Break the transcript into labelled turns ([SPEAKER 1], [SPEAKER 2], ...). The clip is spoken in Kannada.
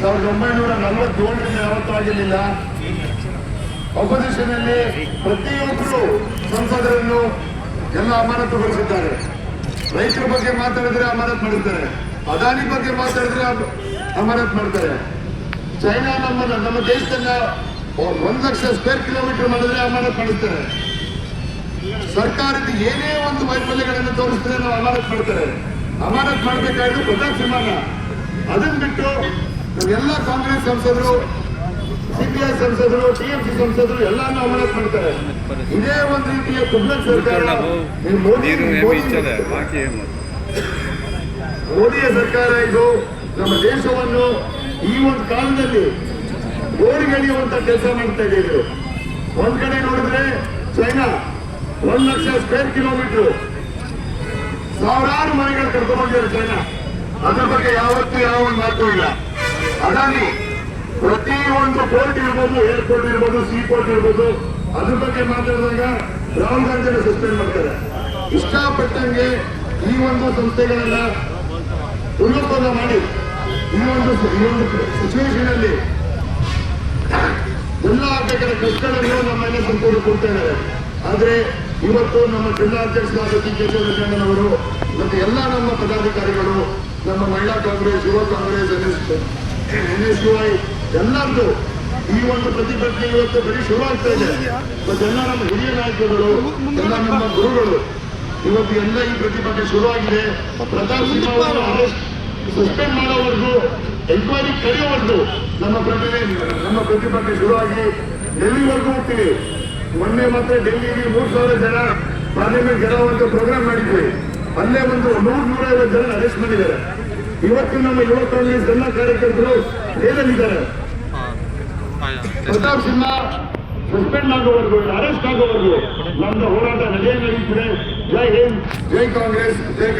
[SPEAKER 1] ಸಾವಿರದ ಒಂಬೈನೂರ ನಲವತ್ತೇಳರಿಂದ ಯಾವತ್ತೂ ಆಗಿರಲಿಲ್ಲ. ಅಪೋಸಿಷನ್ ಅಲ್ಲಿ ಪ್ರತಿಯೊಬ್ಬರು ಸಂಸದರನ್ನು ಎಲ್ಲ ಅಮಾನತುಗೊಳಿಸಿದ್ದಾರೆ. ರೈತರ ಬಗ್ಗೆ ಮಾತಾಡಿದ್ರೆ ಅಮಾನತ್ ಮಾಡಿದ್ದಾರೆ ಅದಾನಿ ಬಗ್ಗೆ ಮಾತಾಡಿದ್ರೆ ಅಮ- ಅಮಾನತ್ ಮಾಡ್ತಾರೆ ಚೈನಾ ನಮ್ಮ ನಮ್ಮ ದೇಶದನ್ನ ಒಂದ್ ಲಕ್ಷ ಸ್ಕ್ವೇರ್ ಕಿಲೋಮೀಟರ್ ಮಾಡಿದ್ರೆ ಅಮಾನತ್ ಮಾಡುತ್ತಾರೆ ಸರ್ಕಾರದ ಏನೇ ಒಂದು ವೈಫಲ್ಯಗಳನ್ನು ತೋರಿಸಿದ್ರೆ ನಾವು ಅಮಾನತ್ ಮಾಡ್ತಾರೆ ಅಮಾನತ್ ಮಾಡಬೇಕಾದ್ರೆ ಪ್ರಜಾಭಿಮಾನ ಅದನ್ನ ಬಿಟ್ಟು ಎಲ್ಲ ಕಾಂಗ್ರೆಸ್ ಸಂಸದರು ಸಿಪಿಐ ಸಂಸದರು ಟಿಎಂಸಿ ಸಂಸದರು ಎಲ್ಲಾನು ಅಮಾನತ್ ಮಾಡ್ತಾರೆ. ಇದೇ ಒಂದು ರೀತಿಯ ಕುಬ್ಲಕ್ ಸರ್ಕಾರ. ಮೋದಿಯ ಸರ್ಕಾರ ಇದು ನಮ್ಮ ದೇಶವನ್ನು ಈ ಒಂದು ಕಾಲದಲ್ಲಿ ಓಡಿಗೆಳೆಯುವಂತ ಕೆಲಸ ಮಾಡ್ತಾ ಇದ್ದೀವಿ ಒಂದ್ ಕಡೆ ನೋಡಿದ್ರೆ ಚೈನಾ ಒಂದ್ ಲಕ್ಷ ಸ್ಕ್ವೇರ್ ಕಿಲೋಮೀಟರ್ ಸಾವಿರಾರು ಮನೆಗಳು ಕರ್ಕೊಂಡ್ಬಂದಿದ್ದಾರೆ ಚೈನಾ. ಅದ್ರ ಬಗ್ಗೆ ಯಾವತ್ತೂ ಯಾವ ಒಂದು ಮಾತು ಇಲ್ಲ. ಅದಾಗಿ ಪ್ರತಿ ಒಂದು ಪೋರ್ಟ್ ಇರ್ಬೋದು ಏರ್ಪೋರ್ಟ್ ಇರ್ಬೋದು ಸಿ ಕೋರ್ಟ್ ಇರ್ಬೋದು, ಅದ್ರ ಬಗ್ಗೆ ಮಾತಾಡಿದಾಗ ರಾಹುಲ್ ಗಾಂಧಿನ ಸಸ್ಪೆಂಡ್ ಮಾಡ್ತಾರೆ. ಇಷ್ಟಪಟ್ಟಂಗೆ ಈ ಒಂದು ಸಂಸ್ಥೆಗಳನ್ನ ಉಲ್ಲಂಘನ ಮಾಡಿ ಈ ಒಂದು ಈ ಒಂದು ಸಿಚುವೇಶನ್ ಅಲ್ಲಿ ಎಲ್ಲ ಅಧ್ಯಕ್ಷರ ಕಷ್ಟಗಳನ್ನು ನಮ್ಮ ಮೇಲೆ ಸಂಪೂರ್ಣ ಕೊಡ್ತಾ ಆದ್ರೆ ಇವತ್ತು ನಮ್ಮ ಜಿಲ್ಲಾಧ್ಯಕ್ಷರಾದ ಟಿ ಅವರು ಮತ್ತೆ ಎಲ್ಲ ನಮ್ಮ ಪದಾಧಿಕಾರಿಗಳು ನಮ್ಮ ಮಹಿಳಾ ಕಾಂಗ್ರೆಸ್, ಯುವ ಕಾಂಗ್ರೆಸ್ ಎನ್ ಎಸ್ ಈ ಒಂದು ಪ್ರತಿಭಟನೆ ಇವತ್ತು ಬರೀ ಶುರು ಆಗ್ತಾ ಇದೆ. ಮತ್ತೆ ಎಲ್ಲ ನಮ್ಮ ಹಿರಿಯ ನಾಯಕರುಗಳು, ಎಲ್ಲ ನಮ್ಮ ಗುರುಗಳು, ಇವತ್ತು ಎಲ್ಲ ಈ ಪ್ರತಿಭಟನೆ ಶುರುವಾಗಿದೆ ಪ್ರತಾಪ್ ಸಿಂಹ ಸಸ್ಪೆಂಡ್ ಮಾಡೋವರೆಗೂ ಎಂಕ್ವೈರಿ ಕರೆಯೋವರೆಗೂ ನಮ್ಮ ಪ್ರತಿಭೆ ನಮ್ಮ ಪ್ರತಿಭಟನೆ ಶುರುವಾಗಿ ಡೆಲ್ಲಿವರೆಗೂ ಹೋಗ್ತೀವಿ. ಮೊನ್ನೆ ಮತ್ತೆ ಡೆಲ್ಲಿಗೆ ಮೂರು ಸಾವಿರ ಜನ ಪಾರ್ಲಿಮೆಂಟ್ ಗೆಲ್ಲುವಂತ ಪ್ರೋಗ್ರಾಮ್ ಮಾಡಿದ್ವಿ. ಅಲ್ಲೇ ಒಂದು ನೂರ್ ನೂರೈವತ್ತು ಜನ ಅರೆಸ್ಟ್ ಮಾಡಿದ್ದಾರೆ. ಇವತ್ತು ನಮ್ಮ ಯುವ ಕಾಂಗ್ರೆಸ್ ಕಾರ್ಯಕರ್ತರು ಜೈಲಲ್ಲಿದ್ದಾರೆ. ಪ್ರತಾಪ್ ಸಿಂಹ ಸಸ್ಪೆಂಡ್ ಆಗೋವರೆಗೂ ಅರೆಸ್ಟ್ ಆಗೋವರೆಗೂ ನಮ್ದು ಹೋರಾಟ ನಡೆಯೇ ನಡೀತಿದೆ ಜೈ ಹಿಂದ್, ಜೈ ಕಾಂಗ್ರೆಸ್, ಜೈ